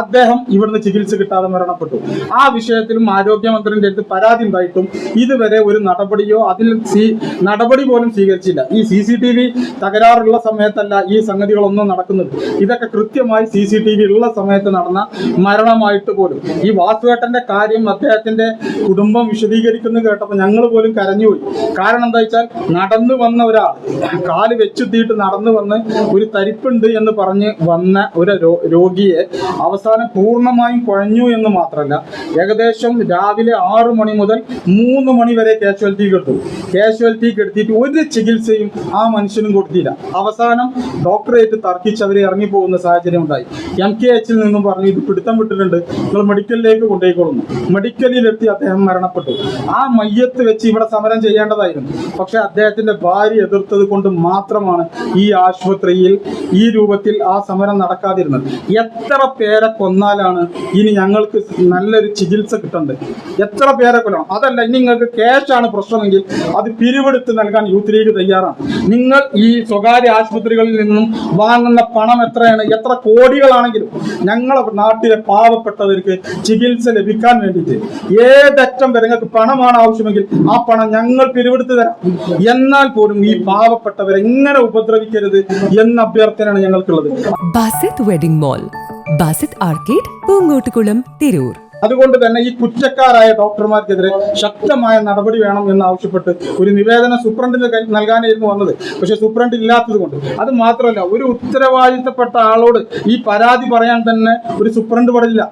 അദ്ദേഹം ഇവിടുന്ന് ചികിത്സ കിട്ടാതെ മരണപ്പെട്ടു. ആ വിഷയത്തിലും ആരോഗ്യമന്ത്രിന്റെ അടുത്ത് പരാതി ഉണ്ടായിട്ടും ഇതുവരെ ഒരു നടപടിയോ അതിൽ നടപടി പോലും സ്വീകരിച്ചില്ല. ഈ സി സി ടി വി തകരാറുള്ള സമയത്തല്ല ഈ സംഗതികളൊന്നും നടക്കുന്നത്. ഇതൊക്കെ കൃത്യമായി സി സി ടി വി ഉള്ള സമയത്ത് നടന്ന മരണമായിട്ട് പോലും. ഈ വാസുവേട്ടന്റെ കാര്യം അദ്ദേഹത്തിന്റെ കുടുംബം വിശദീകരിക്കുന്നു കേട്ടപ്പോൾ ഞങ്ങൾ പോലും കരഞ്ഞുപോയി. കാരണം എന്താ വെച്ചാൽ നടന്നു വന്ന ഒരാൾ കാൽ വെച്ചുത്തിയിട്ട് നടന്നു വന്ന് ഒരു തരിപ്പുണ്ട് എന്ന് പറഞ്ഞ് വന്ന ഒരു രോഗിയെ അവസാനം പൂർണമായും കുഴഞ്ഞു എന്ന് മാത്രമല്ല ഏകദേശം രാവിലെ ആറു മണി മുതൽ മൂന്ന് മണി വരെ കാഷ്വാലിറ്റി കിട്ടും. കാഷ്വാലിറ്റി എടുത്തിട്ട് ഒരു ചികിത്സയും ആ മനുഷ്യനും കൊടുത്തില്ല. അവസാനം ഡോക്ടറേറ്റ് തർക്കിച്ച് അവർ ഇറങ്ങിപ്പോകുന്ന സാഹചര്യം ഉണ്ടായി. എം കെ എച്ചിൽ നിന്നും പറഞ്ഞു ഇത് പിടുത്തം വിട്ടിട്ടുണ്ട്. നിങ്ങൾ മെഡിക്കലിലേക്ക് കൊണ്ടുപോയിക്കൊള്ളുന്നു മെഡിക്കലിലെത്തി അദ്ദേഹം മരണപ്പെട്ടു. ആ മയ്യത്ത് വെച്ച് ഇവിടെ സമരം ചെയ്യേണ്ടതായിരുന്നു. പക്ഷെ അദ്ദേഹത്തിന്റെ ഭാര്യ എതിർത്തത് കൊണ്ട് മാത്രമാണ് ഈ ആശുപത്രിയിൽ ഈ രൂപത്തിൽ ആ സമരം നടക്കാതിരുന്നത്. എത്ര പേരെ കൊന്നാലാണ് ഇനി ഞങ്ങൾക്ക് നല്ലൊരു ചികിത്സ കിട്ടേണ്ടത്? എത്ര പേരെ കൊല്ലണം? അതല്ല ഇനി നിങ്ങൾക്ക് ക്യാഷാണ് പ്രശ്നമെങ്കിൽ അത് പിരിവെടുത്ത് നൽകാൻ യൂത്ത് ലീഗ് തയ്യാറാണ്. നിങ്ങൾ ഈ സ്വകാര്യ ആശുപത്രികളിൽ നിന്നും വാങ്ങുന്ന പണം എത്രയാണ്? എത്ര കോടികളാണെങ്കിലും ഞങ്ങളെ നാട്ടിലെ പാവപ്പെട്ടവർക്ക് ചികിത്സ ലഭിക്കാൻ വേണ്ടിയിട്ട് ഏതറ്റം വരെ നിങ്ങൾക്ക് പണമാണ് ആവശ്യമെങ്കിൽ ആ പണം ഞങ്ങൾ പിരിവെടുത്ത് തരാം. എന്നാൽ പോലും ഈ പാവപ്പെട്ടവരെ എങ്ങനെ ഉപദ്രവിക്കരുത് എന്ന അഭ്യർത്ഥനയാണ് ഞങ്ങൾക്കുള്ളത്. Basith wedding mall Basith arcade Poongottukulam Tirur അതുകൊണ്ട് തന്നെ ഈ കുറ്റക്കാരായ ഡോക്ടർമാർക്കെതിരെ ശക്തമായ നടപടി വേണം എന്ന് ആവശ്യപ്പെട്ട് ഒരു നിവേദനം സൂപ്രണ്ടിന് നൽകാനായിരുന്നു വന്നത്. പക്ഷെ സൂപ്രണ്ട് ഇല്ലാത്തത് കൊണ്ട്. അത് മാത്രമല്ല ഒരു ഉത്തരവാദിത്തപ്പെട്ട ആളോട് ഈ പരാതി പറയാൻ തന്നെ ഒരു സൂപ്രണ്ട് പടില്ല.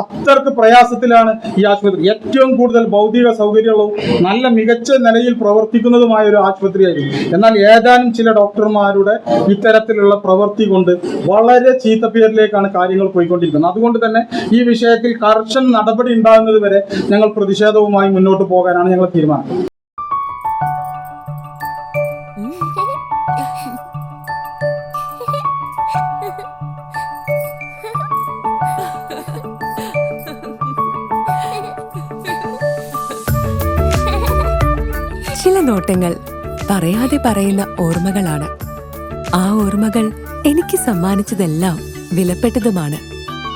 അത്രയ്ക്ക് പ്രയാസത്തിലാണ് ഈ ആശുപത്രി. ഏറ്റവും കൂടുതൽ ഭൗതിക സൗകര്യങ്ങളും നല്ല മികച്ച നിലയിൽ പ്രവർത്തിക്കുന്നതുമായ ഒരു ആശുപത്രിയായിരുന്നു. എന്നാൽ ഏതാനും ചില ഡോക്ടർമാരുടെ ഇത്തരത്തിലുള്ള പ്രവൃത്തി കൊണ്ട് വളരെ ചീത്ത പേരിലേക്കാണ് കാര്യങ്ങൾ പോയിക്കൊണ്ടിരിക്കുന്നത്. അതുകൊണ്ട് തന്നെ ഈ വിഷയത്തിൽ കർശന നടപടി ഉണ്ടാകുന്നത് വരെ ഞങ്ങൾ പ്രതിഷേധവുമായി മുന്നോട്ട് പോകാനാണ് ഞങ്ങൾ തീരുമാനം ചില നോട്ടങ്ങൾ പറയാതെ പറയുന്ന ഓർമ്മകളാണ്. ആ ഓർമ്മകൾ എനിക്ക് സമ്മാനിച്ചതെല്ലാം വിലപ്പെട്ടതുമാണ്.